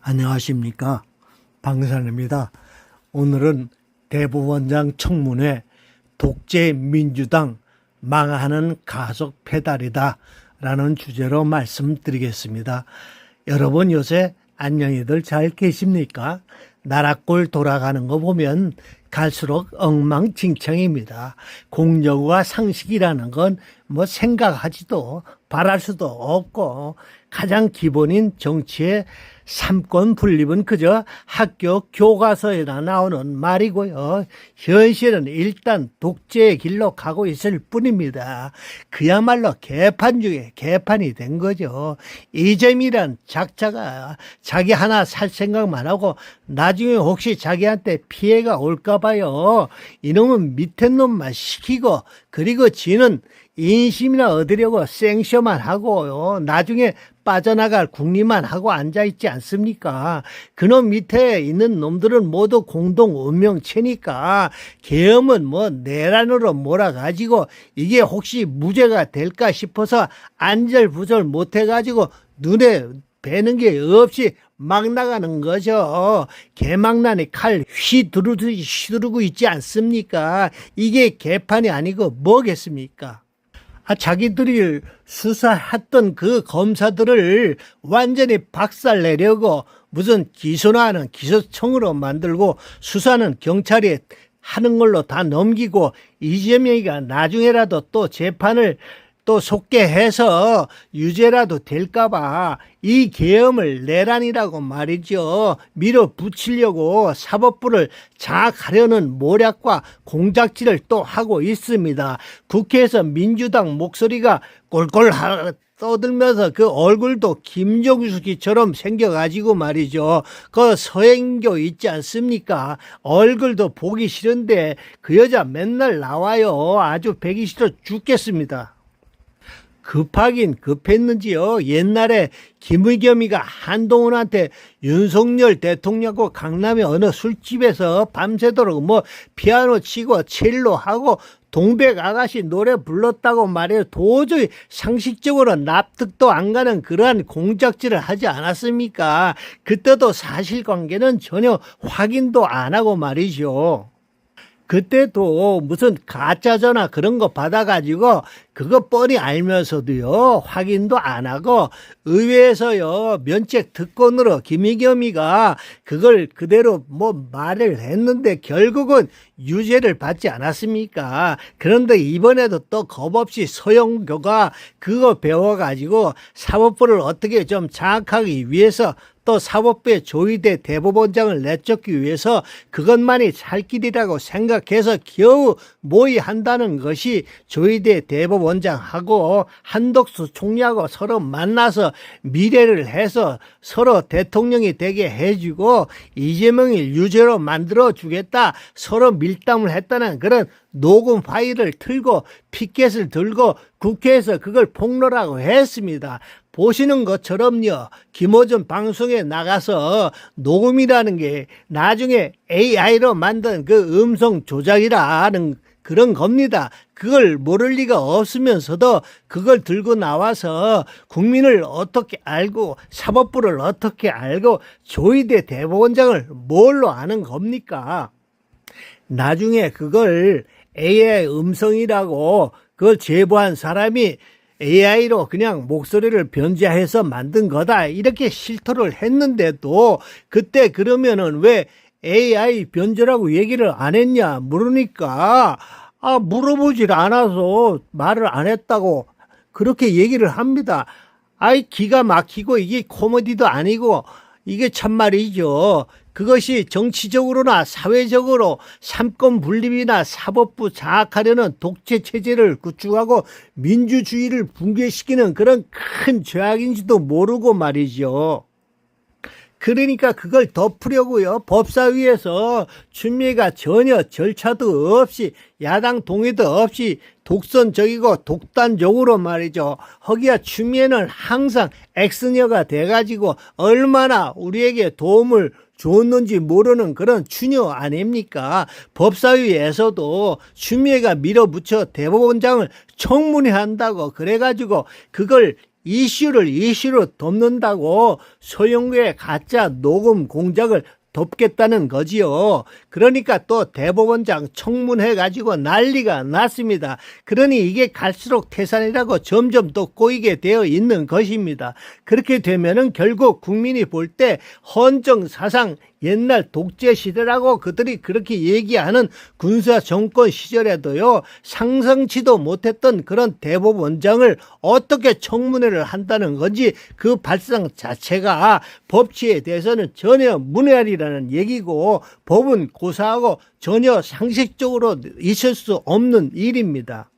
안녕하십니까. 방산입니다. 오늘은 대법원장 청문회 독재 민주당 망하는 가속 페달이다 라는 주제로 말씀드리겠습니다. 여러분 요새 안녕히들 잘 계십니까? 나라꼴 돌아가는 거 보면 갈수록 엉망진창입니다. 공정과 상식이라는 건 뭐 생각하지도 바랄 수도 없고 가장 기본인 정치의 삼권 분립은 그저 학교 교과서에나 나오는 말이고요. 현실은 일단 독재의 길로 가고 있을 뿐입니다. 그야말로 개판 중에 개판이 된 거죠. 이재미란 작자가 자기 하나 살 생각만 하고 나중에 혹시 자기한테 피해가 올까 봐요. 이놈은 밑에 놈만 시키고 그리고 지는 인심이나 얻으려고 생쇼만 하고요. 나중에 빠져나갈 궁리만 하고 앉아있지 않습니까? 그놈 밑에 있는 놈들은 모두 공동 운명체니까 계엄은 뭐 내란으로 몰아가지고 이게 혹시 무죄가 될까 싶어서 안절부절 못해가지고 눈에 배는 게 없이 막 나가는 거죠. 개망난이 칼 휘두르듯이 휘두르고 있지 않습니까? 이게 개판이 아니고 뭐겠습니까? 아, 자기들이 수사했던 그 검사들을 완전히 박살내려고 무슨 기소나 하는 기소청으로 만들고 수사는 경찰이 하는 걸로 다 넘기고 이재명이가 나중에라도 또 재판을 또 속게 해서 유죄라도 될까봐 이 계엄을 내란이라고 말이죠. 밀어붙이려고 사법부를 장악하려는 모략과 공작질을 또 하고 있습니다. 국회에서 민주당 목소리가 꼴꼴 하- 떠들면서 그 얼굴도 김정숙이처럼 생겨가지고 말이죠. 그 서행교 있지 않습니까? 얼굴도 보기 싫은데 그 여자 맨날 나와요. 아주 배기 싫어 죽겠습니다. 급하긴 급했는지요. 옛날에 김의겸이가 한동훈한테 윤석열 대통령하고 강남의 어느 술집에서 밤새도록 뭐 피아노 치고 첼로 하고 동백 아가씨 노래 불렀다고 말해요. 도저히 상식적으로 납득도 안 가는 그러한 공작질을 하지 않았습니까? 그때도 사실관계는 전혀 확인도 안 하고 말이죠. 그때도 무슨 가짜 전화 그런 거 받아가지고 그거 뻔히 알면서도요 확인도 안 하고 의회에서요 면책 특권으로 김희겸이가 그걸 그대로 뭐 말을 했는데 결국은 유죄를 받지 않았습니까? 그런데 이번에도 또 겁없이 소영교가 그거 배워가지고 사법부를 어떻게 좀 장악하기 위해서 또 사법부의 조희대 대법원장을 내쫓기 위해서 그것만이 살 길이라고 생각해서 겨우 모의한다는 것이 조희대 대법원 장하고 한덕수 총리하고 서로 만나서 미래를 해서 서로 대통령이 되게 해주고 이재명을 유죄로 만들어 주겠다 서로 밀당을 했다는 그런 녹음 파일을 틀고 피켓을 들고 국회에서 그걸 폭로라고 했습니다. 보시는 것처럼요. 김호준 방송에 나가서 녹음이라는 게 나중에 AI로 만든 그 음성 조작이라는 그런 겁니다. 그걸 모를 리가 없으면서도 그걸 들고 나와서 국민을 어떻게 알고 사법부를 어떻게 알고 조희대 대법원장을 뭘로 아는 겁니까? 나중에 그걸 AI 음성이라고 그걸 제보한 사람이 AI로 그냥 목소리를 변제해서 만든 거다. 이렇게 실토를 했는데도 그때 그러면은 왜 AI 변제라고 얘기를 안 했냐 물으니까 아, 물어보질 않아서 말을 안 했다고 그렇게 얘기를 합니다. 아이, 기가 막히고 이게 코미디도 아니고 이게 참말이죠. 그것이 정치적으로나 사회적으로 삼권 분립이나 사법부 장악하려는 독재 체제를 구축하고 민주주의를 붕괴시키는 그런 큰 죄악인지도 모르고 말이죠. 그러니까 그걸 덮으려고요. 법사위에서 추미애가 전혀 절차도 없이 야당 동의도 없이 독선적이고 독단적으로 말이죠. 허기야 추미애는 항상 엑스녀가 돼가지고 얼마나 우리에게 도움을 줬는지 모르는 그런 추녀 아닙니까? 법사위에서도 추미애가 밀어붙여 대법원장을 청문회 한다고 그래가지고 그걸 이슈를 이슈로 덮는다고 소영구의 가짜 녹음 공작을 덮겠다는 거지요. 그러니까 또 대법원장 청문회 가지고 난리가 났습니다. 그러니 이게 갈수록 태산이라고 점점 더 꼬이게 되어 있는 것입니다. 그렇게 되면은 결국 국민이 볼 때 헌정 사상 옛날 독재 시대라고 그들이 그렇게 얘기하는 군사 정권 시절에도요 상상치도 못했던 그런 대법원장을 어떻게 청문회를 한다는 건지 그 발상 자체가 법치에 대해서는 전혀 문외한이라는 얘기고 법은 고사하고 전혀 상식적으로 있을 수 없는 일입니다.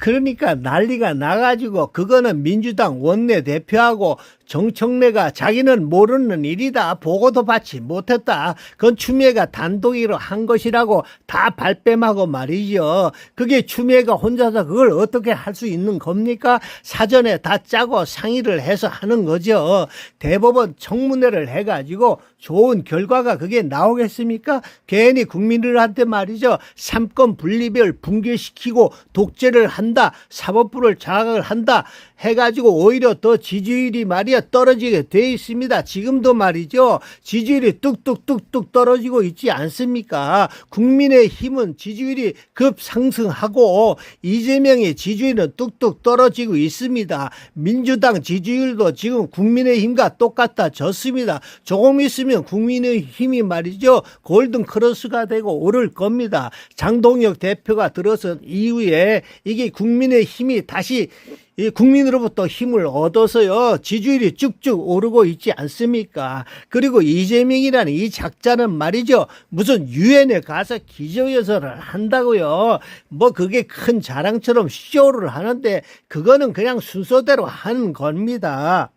그러니까 난리가 나가지고 그거는 민주당 원내 대표하고 정청래가 자기는 모르는 일이다. 보고도 받지 못했다. 그건 추미애가 단독으로 한 것이라고 다 발뺌하고 말이죠. 그게 추미애가 혼자서 그걸 어떻게 할 수 있는 겁니까? 사전에 다 짜고 상의를 해서 하는 거죠. 대법원 청문회를 해가지고 좋은 결과가 그게 나오겠습니까? 괜히 국민들한테 말이죠. 삼권 분리별 붕괴시키고 독재를 한다 사법부를 장악을 한다 해가지고 오히려 더 지지율이 말이야 떨어지게 돼 있습니다. 지금도 말이죠. 지지율이 뚝뚝뚝뚝 떨어지고 있지 않습니까? 국민의 힘은 지지율이 급 상승하고 이재명의 지지율은 뚝뚝 떨어지고 있습니다. 민주당 지지율도 지금 국민의 힘과 똑같아졌습니다. 조금 있으면 국민의 힘이 말이죠. 골든 크로스가 되고 오를 겁니다. 장동혁 대표가 들어선 이후에 이게 국민의 힘이 다시 이 국민으로부터 힘을 얻어서요 지지율이 쭉쭉 오르고 있지 않습니까? 그리고 이재명이라는 이 작자는 말이죠 무슨 유엔에 가서 기조연설을 한다고요. 뭐 그게 큰 자랑처럼 쇼를 하는데 그거는 그냥 순서대로 하는 겁니다.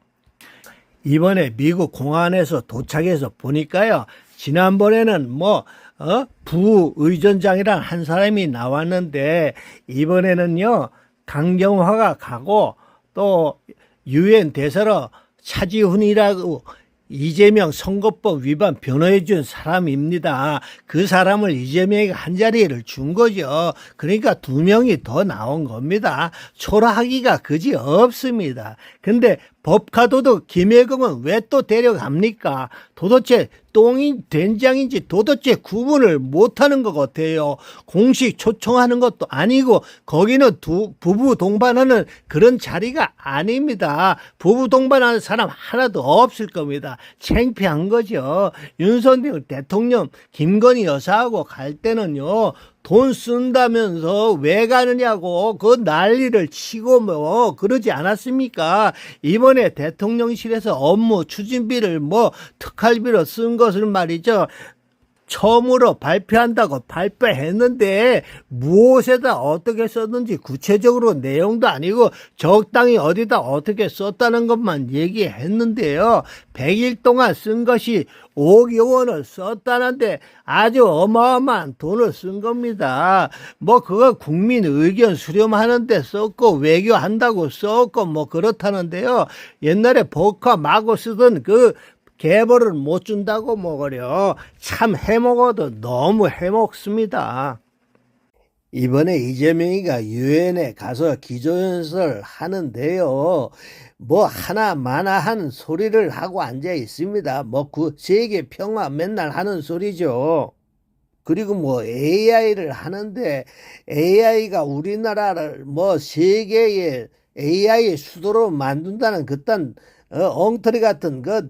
이번에 미국 공안에서 도착해서 보니까요. 지난번에는 뭐, 어? 부의전장이란 한 사람이 나왔는데, 이번에는요, 강경화가 가고, 또, 유엔 대사로 차지훈이라고 이재명 선거법 위반 변호해 준 사람입니다. 그 사람을 이재명이 한 자리를 준 거죠. 그러니까 두 명이 더 나온 겁니다. 초라하기가 그지 없습니다. 근데 법카도도 김해금은 왜 또 데려갑니까? 도대체 똥이 된장인지 도대체 구분을 못하는 것 같아요. 공식 초청하는 것도 아니고 거기는 두 부부 동반하는 그런 자리가 아닙니다. 부부 동반하는 사람 하나도 없을 겁니다. 창피한 거죠. 윤석열 대통령 김건희 여사하고 갈 때는요. 돈 쓴다면서 왜 가느냐고 그 난리를 치고 뭐 그러지 않았습니까? 이번에 대통령실에서 업무 추진비를 뭐 특활비로 쓴 것을 말이죠. 처음으로 발표한다고 발표했는데 무엇에다 어떻게 썼는지 구체적으로 내용도 아니고 적당히 어디다 어떻게 썼다는 것만 얘기했는데요. 100일 동안 쓴 것이 5억 원을 썼다는데 아주 어마어마한 돈을 쓴 겁니다. 뭐 그거 국민 의견 수렴하는데 썼고 외교한다고 썼고 뭐 그렇다는데요. 옛날에 복화 마구 쓰던 그 개벌을 못 준다고 먹으려 참 해먹어도 너무 해먹습니다. 이번에 이재명이가 유엔에 가서 기조연설 하는데요. 뭐 하나 마나 한 소리를 하고 앉아 있습니다. 뭐 그 세계 평화 맨날 하는 소리죠. 그리고 뭐 AI를 하는데 AI가 우리나라를 뭐 세계의 AI의 수도로 만든다는 그딴 어, 엉터리 같은 그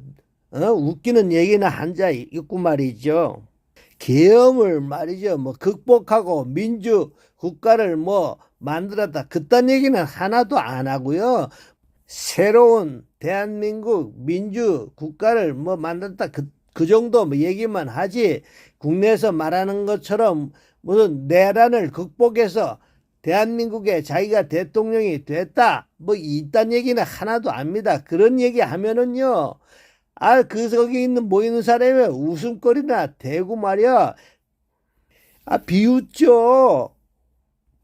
어, 웃기는 얘기는 한자 있고 말이죠. 계엄을 말이죠. 뭐 극복하고 민주 국가를 뭐 만들었다. 그딴 얘기는 하나도 안 하고요. 새로운 대한민국 민주 국가를 뭐 만들었다. 그, 그 정도 뭐 얘기만 하지. 국내에서 말하는 것처럼 무슨 내란을 극복해서 대한민국에 자기가 대통령이 됐다. 뭐 이딴 얘기는 하나도 압니다. 그런 얘기 하면은요. 아, 그 거기 있는 모이는 사람이 웃음거리나 대고 말이야. 아, 비웃죠.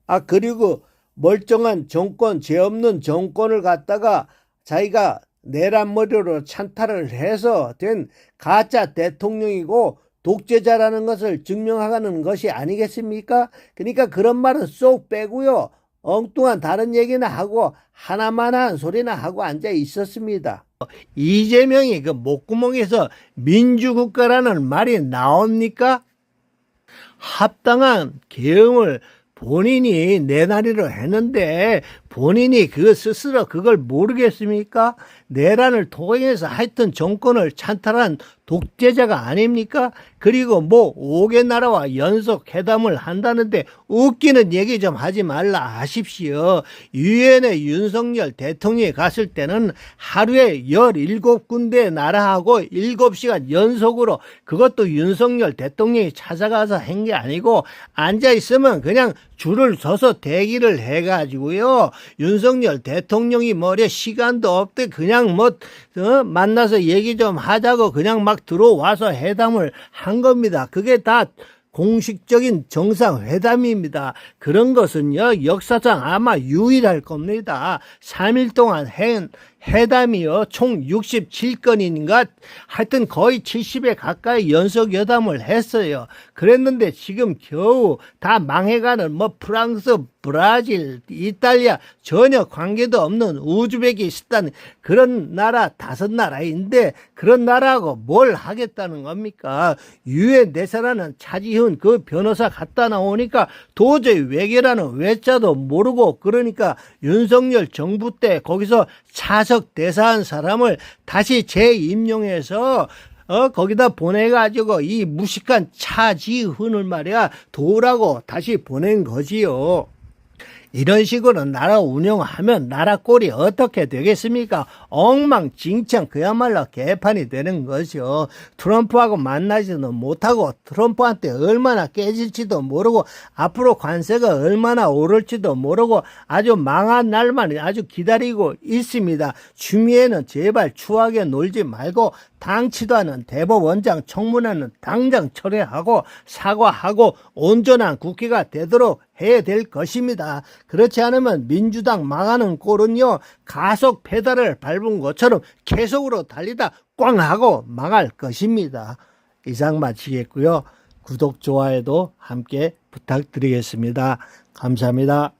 아, 그리고 멀쩡한 정권, 죄 없는 정권을 갖다가 자기가 내란머리로 찬탈을 해서 된 가짜 대통령이고 독재자라는 것을 증명하는 것이 아니겠습니까? 그러니까 그런 말은 쏙 빼고요. 엉뚱한 다른 얘기나 하고 하나만 한 소리나 하고 앉아 있었습니다. 이재명이 그 목구멍에서 민주국가라는 말이 나옵니까? 합당한 계엄을 본인이 내나리로 했는데 본인이 그 스스로 그걸 모르겠습니까? 내란을 통해서 하여튼 정권을 찬탈한 독재자가 아닙니까? 그리고 뭐 5개 나라와 연속 회담을 한다는데 웃기는 얘기 좀 하지 말라 하십시오. 유엔에 윤석열 대통령이 갔을 때는 하루에 17군데 나라하고 7시간 연속으로 그것도 윤석열 대통령이 찾아가서 한 게 아니고 앉아 있으면 그냥 줄을 서서 대기를 해가지고요. 윤석열 대통령이 뭐래 시간도 없대 그냥 뭐 어? 만나서 얘기 좀 하자고 그냥 막 들어와서 회담을 한 겁니다. 그게 다 공식적인 정상회담입니다. 그런 것은요, 역사상 아마 유일할 겁니다. 3일 동안 한 회담이요, 총 67건인가? 하여튼 거의 70에 가까이 연속 여담을 했어요. 그랬는데 지금 겨우 다 망해가는 뭐 프랑스, 브라질, 이탈리아 전혀 관계도 없는 우즈베키스탄 그런 나라 다섯 나라인데 그런 나라하고 뭘 하겠다는 겁니까? 유엔 대사라는 차지훈 그 변호사 갖다 나오니까 도저히 외교라는 외자도 모르고 그러니까 윤석열 정부 때 거기서 차석 대사한 사람을 다시 재임용해서 어, 거기다 보내가지고 이 무식한 차지훈을 말이야 도라고 다시 보낸 거지요. 이런 식으로 나라 운영하면 나라 꼴이 어떻게 되겠습니까? 엉망진창 그야말로 개판이 되는 거죠. 트럼프하고 만나지도 못하고 트럼프한테 얼마나 깨질지도 모르고 앞으로 관세가 얼마나 오를지도 모르고 아주 망한 날만 아주 기다리고 있습니다. 추미애는 제발 추하게 놀지 말고 당치도 않은 대법원장 청문회는 당장 철회하고 사과하고 온전한 국회가 되도록 해야 될 것입니다. 그렇지 않으면 민주당 망하는 꼴은요 가속 페달을 밟은 것처럼 계속으로 달리다 꽝 하고 망할 것입니다. 이상 마치겠고요. 구독 좋아요도 함께 부탁드리겠습니다. 감사합니다.